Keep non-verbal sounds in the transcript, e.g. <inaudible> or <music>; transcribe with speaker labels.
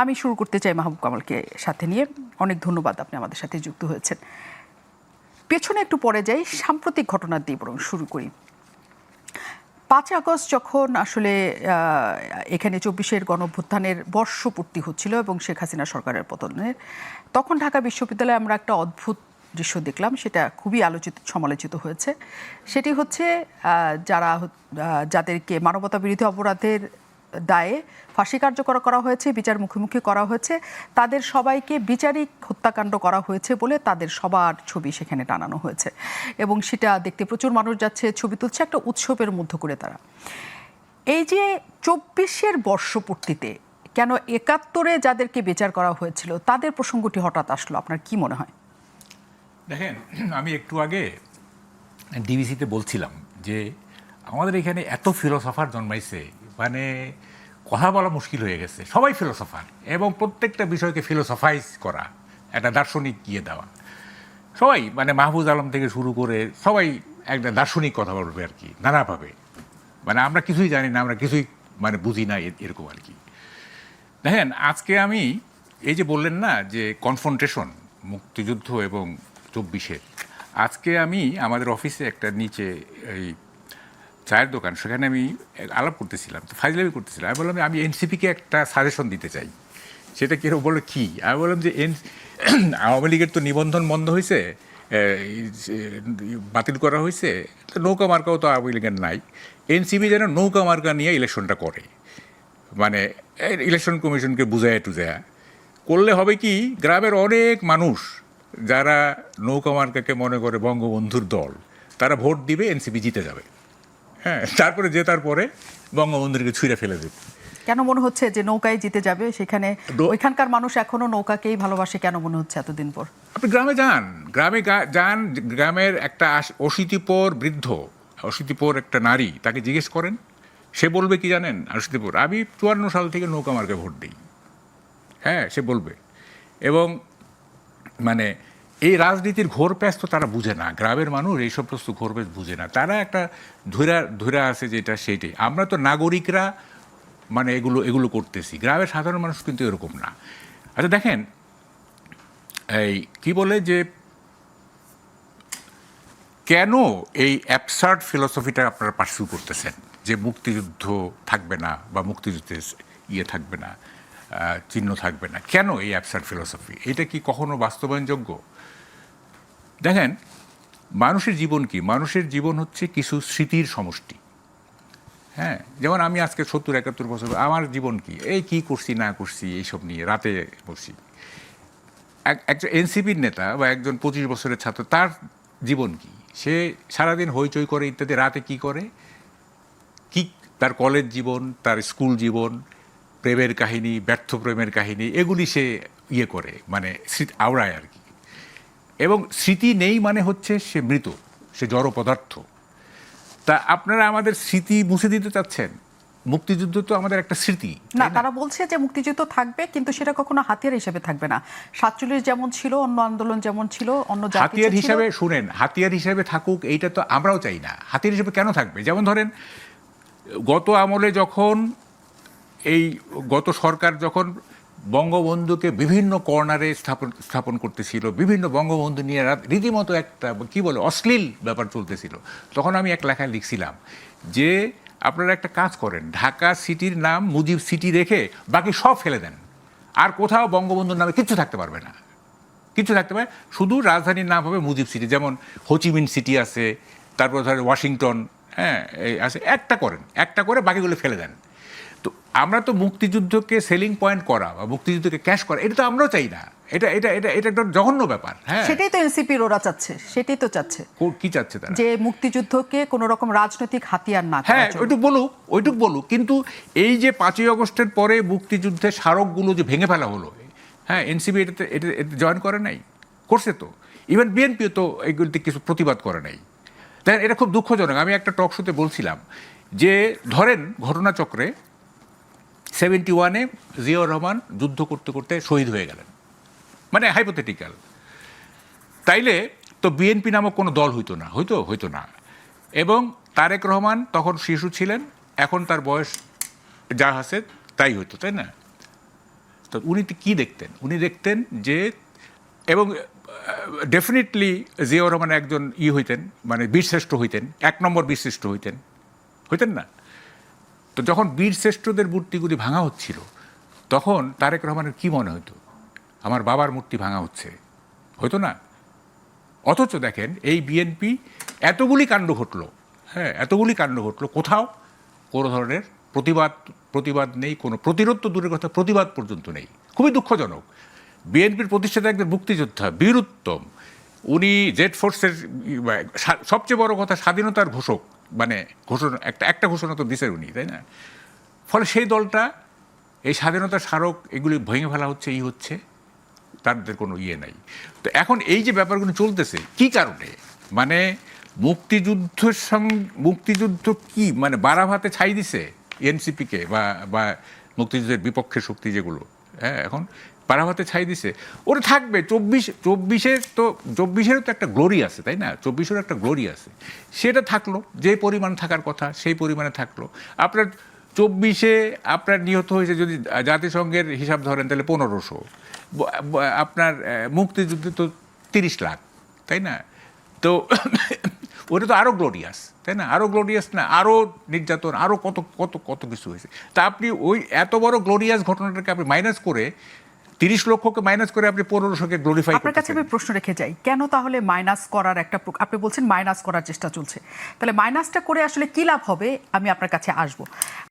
Speaker 1: আমি শুরু করতে চাই মাহবুব কামালকে সাথে নিয়ে। অনেক ধন্যবাদ আপনি আমাদের সাথে যুক্ত হয়েছেন। পেছনে একটু পরে যাই, সাম্প্রতিক ঘটনা দিয়ে বরং শুরু করি। পাঁচ আগস্ট যখন আসলে এখানে চব্বিশের গণঅভ্যুত্থানের বর্ষপূর্তি হচ্ছিল এবং শেখ হাসিনা সরকারের পতনের, তখন ঢাকা বিশ্ববিদ্যালয়ে আমরা একটা অদ্ভুত দৃশ্য দেখলাম, সেটা খুবই আলোচিত, সমালোচিত হয়েছে। সেটি হচ্ছে যারা যাদেরকে মানবতা বিরোধী অপরাধের দায়ে ফাঁসি কার্যকর করা হয়েছে, বিচার মুখোমুখি করা হয়েছে। তাদের সবাইকে বিচারিক হত্যাকাণ্ড করা হয়েছে বলে তাদের সবার ছবি সেখানে টানানো হয়েছে। এবং সেটা দেখতে প্রচুর মানুষ যাচ্ছে, ছবি তুলছে, একটা উৎসবের মধ্য করে তারা। এই যে চব্বিশের বর্ষপূর্তিতে কেন একাত্তরে যাদেরকে বিচার করা হয়েছিল, তাদের প্রসঙ্গটি হঠাৎ আসলো, আপনার কি মনে হয়?
Speaker 2: দেখেন, আমি একটু আগে ডিবিসিতে বলছিলাম যে আমাদের এখানে এত ফিলোসফার জন্মাইছে মানে কথা বলা মুশকিল হয়ে গেছে। সবাই ফিলোসফার এবং প্রত্যেকটা বিষয়কে ফিলোসফাইজ করা, একটা দার্শনিক গিয়ে দেওয়া। সবাই মানে মাহফুজ আলম থেকে শুরু করে সবাই একটা দার্শনিক কথা বলবে আর কি, নানাভাবে। মানে আমরা কিছুই জানি না, আমরা কিছুই মানে বুঝি না এরকম আর কি। দেখেন, আজকে আমি এই যে বললেন না যে কনফ্রন্টেশন মুক্তিযুদ্ধ এবং চব্বিশের, আজকে আমি আমাদের অফিসে একটা নিচে এই চায়ের দোকান, সেখানে আমি আলাপ করতেছিলাম, তো ফাইজলামি করতেছিলাম। আমি বললাম আমি এনসিপিকে একটা সাজেশন দিতে চাই। সেটা কেউ বলল, কী? আমি বললাম যে এন <clears throat> আওয়ামী লীগের তো নিবন্ধন বন্ধ হয়েছে বাতিল করা হয়েছে নৌকা মার্কাও তো আওয়ামী লীগের নাই। এনসিপি যেন নৌকা মার্কা নিয়ে ইলেকশনটা করে। মানে ইলেকশন কমিশনকে বুঝায় টুজায়া। করলে হবে কি, গ্রামের অনেক মানুষ যারা নৌকা মার্কাকে মনে করে বঙ্গবন্ধুর দল, তারা ভোট দিবে এনসিপি জিতে যাবে। হ্যাঁ তারপরে জেতার পরে বঙ্গবন্ধুকে ছুঁড়ে ফেলে দেবে
Speaker 1: কেন মনে হচ্ছে যে নৌকায় জিতে যাবে? সেখানে ওইখানকার মানুষ এখনও নৌকাকেই ভালোবাসে কেন মনে হচ্ছে এতদিন পর?
Speaker 2: আপনি গ্রামে যান গ্রামে যান গ্রামের একটা অশীতিপর বৃদ্ধ অশীতিপর একটা নারী তাকে জিজ্ঞেস করেন সে বলবে কি জানেন অশীতিপর? আমি চুয়ান্ন সাল থেকে নৌকা মার্কে ভোট দিই। হ্যাঁ সে বলবে। এবং মানে এই রাজনীতির ঘোর প্যাচ তো তারা বুঝে না। গ্রামের মানুষ এই সমস্ত ঘোর প্যাচ বুঝে না। তারা একটা ধৈরা ধৈরা আছে যেটা সেইটাই। আমরা তো নাগরিকরা মানে এগুলো এগুলো করতেছি। গ্রামের সাধারণ মানুষ কিন্তু এরকম না। আচ্ছা দেখেন, এই কি বলে যে, কেন এই অ্যাবসার্ড ফিলসফিটা আপনারা পার্সিউ করতেছেন? যে মুক্তিযুদ্ধ থাকবে না বা মুক্তিযুদ্ধের ইয়ে থাকবে না। চিহ্ন থাকবে না। কেন এই অ্যাবসার্ড ফিলোসফি এটা কি কখনো বাস্তবায়নযোগ্য? দেখেন, মানুষের জীবন কি? মানুষের জীবন হচ্ছে কিছু স্মৃতির সমষ্টি। হ্যাঁ যেমন আমি আজকে সত্তর, একাত্তর বছর, আমার জীবন কি? এই কি করছি, না করছি, এইসব নিয়ে রাতে বসি। এক- একজন এনসিপির নেতা বা একজন পঁচিশ বছরের ছাত্র, তার জীবন কি? সে সারাদিন হইচই করে ইত্যাদি, রাতে কি করে? কি, তার কলেজ জীবন, তার স্কুল জীবন প্রেমের কাহিনী ব্যর্থ প্রেমের কাহিনী এগুলি সে ইয়ে করে মানে স্মৃতি আওড়ায় আর কি। এবং স্মৃতি নেই মানে হচ্ছে সে মৃত সে জড় পদার্থ। তা আপনারা আমাদের স্মৃতি মুছে দিতে চাচ্ছেন? মুক্তিযুদ্ধ তো আমাদের একটা স্মৃতি
Speaker 1: না তারা বলছে যে মুক্তিযুদ্ধ থাকবে কিন্তু সেটা কখনো হাতিয়ার হিসেবে থাকবে না। সাতচল্লিশ যেমন ছিল অন্য আন্দোলন যেমন ছিল অন্য
Speaker 2: হাতিয়ার হিসাবে শুনেন হাতিয়ার হিসাবে থাকুক এইটা তো আমরাও চাই না। হাতিয়ার হিসেবে কেন থাকবে? যেমন ধরেন গত আমলে যখন এই গত সরকার যখন বঙ্গবন্ধুকে বিভিন্ন কর্নারে স্থাপন স্থাপন করতেছিল, বিভিন্ন বঙ্গবন্ধু নিয়ে রীতিমতো একটা কি বলে, অশ্লীল ব্যাপার চলতেছিল, তখন আমি এক লেখায় লিখছিলাম যে, আপনারা একটা কাজ করেন, ঢাকা সিটির নাম মুজিব সিটি রেখে বাকি সব ফেলে দেন, আর কোথাও বঙ্গবন্ধুর নামে কিচ্ছু থাকতে পারবে না। কিছু থাকতে পারে শুধু রাজধানীর নাম হবে মুজিব সিটি, যেমন হোচিমিন সিটি আছে, তারপর ধরেন ওয়াশিংটন হ্যাঁ আছে, একটা করেন, একটা করে বাকিগুলো ফেলে দেন। আমরা তো মুক্তিযুদ্ধকে সেলিং পয়েন্ট করা বা মুক্তিযুদ্ধকে ক্যাশ করা এটা তো আমরাও চাই না। এটা এটা এটা এটা একটা জঘন্য ব্যাপার। হ্যাঁ।
Speaker 1: সেটাই তো এনসিপির ওরা চাচ্ছে সেটাই তো চাচ্ছে।
Speaker 2: কি চাচ্ছে তারা?
Speaker 1: যে মুক্তিযুদ্ধকে কোনো রকম রাজনৈতিক হাতিয়ার না
Speaker 2: হ্যাঁ। ওইটুক বলুক ওইটুক বলুক কিন্তু এই যে পাঁচই আগস্টের পরে মুক্তিযুদ্ধের স্মারকগুলো যে ভেঙে ফেলা হলো হ্যাঁ এনসিপি এটাতে এটা জয়েন করে নাই? করছে তো। ইভেন বিএনপিও তো এইগুলিতে কিছু প্রতিবাদ করে নাই। দেখেন এটা খুব দুঃখজনক। আমি একটা টক শোতে বলছিলাম যে ধরেন ঘটনাচক্রে সেভেন্টি ওয়ানে জিয়াউর রহমান যুদ্ধ করতে করতে শহীদ হয়ে গেলেন। মানে হাইপোথেটিক্যাল তাইলে তো বিএনপি নামক কোনো দল হইতো না, হইতো হইতো না। এবং তারেক রহমান তখন শিশু ছিলেন, এখন তার বয়স যা আছে তাই হইতো, তাই না? তো উনি কী দেখতেন? উনি দেখতেন যে, এবং ডেফিনেটলি জিয়াউর রহমান একজন ই হইতেন মানে বীরশ্রেষ্ঠ হইতেন, এক নম্বর বীরশ্রেষ্ঠ হইতেন। হইতেন না? তো যখন বীরশ্রেষ্ঠদের মূর্তিগুলি ভাঙা হচ্ছিল, তখন তারেক রহমানের কি মনে হতো? আমার বাবার মূর্তি ভাঙা হচ্ছে। হয়তো না? অথচ দেখেন, এই বিএনপি এতগুলি কাণ্ড ঘটলো। হ্যাঁ এতগুলি কাণ্ড ঘটলো। কোথাও কোনো ধরনের প্রতিবাদ প্রতিবাদ নেই, কোনো প্রতিরোধ তো দূরের কথা, প্রতিবাদ পর্যন্ত নেই। খুবই দুঃখজনক। বিএনপির প্রতিষ্ঠাতা একজন মুক্তিযোদ্ধা বীরুত্তম উনি জেড ফোর্সের সবচেয়ে বড় কথা স্বাধীনতার ঘোষক। মানে ঘোষণা, একটা একটা ঘোষণা তো দিছেন উনি, তাই না? ফলে সেই দলটা, এই স্বাধীনতা স্মারক, এগুলি ভেঙে ফেলা হচ্ছে এই হচ্ছে, তাদের কোনো ইয়ে নাই। তো এখন এই যে ব্যাপারগুলো চলতেছে, কি কারণে? মানে মুক্তিযুদ্ধের সঙ্গে মুক্তিযুদ্ধ কি? মানে বারাভাতে ছাই দিছে এনসিপিকে, বা বা মুক্তিযুদ্ধের বিপক্ষের শক্তি যেগুলো হ্যাঁ এখন বারাভাতে ছাই দিছে। ওরা থাকবে, চব্বিশ চব্বিশের তো, চব্বিশেরও তো একটা গ্লোরি আছে, তাই না? চব্বিশেরও একটা গ্লোরি আছে। সেটা থাকল, যে পরিমাণ থাকার কথা, সেই পরিমাণে থাকল। আপনার চব্বিশে আপনার নিহত হয়েছে যদি জাতিসংঘের হিসাব ধরেন, তাহলে পনেরোশো। আপনার মুক্তিযুদ্ধে তো তিরিশ লাখ, তাই না? তো <coughs> ওটা তো আরও গ্লোরিয়াস তাই না? আরও গ্লোরিয়াস না আরও নির্যাতন আরও কত কত কত কিছু হয়েছে। তা আপনি ওই এত বড় গ্লোরিয়াস ঘটনাটাকে আপনি মাইনাস করে তিরিশ লক্ষকে মাইনাস করে আপনি পনেরোশোকে গ্লোরিফাই
Speaker 1: আপনার কাছে আমি প্রশ্ন রেখে যাই কেন তাহলে মাইনাস করার একটা আপনি বলছেন মাইনাস করার চেষ্টা চলছে। তাহলে মাইনাসটা করে আসলে কি লাভ হবে? আমি আপনার কাছে আসব।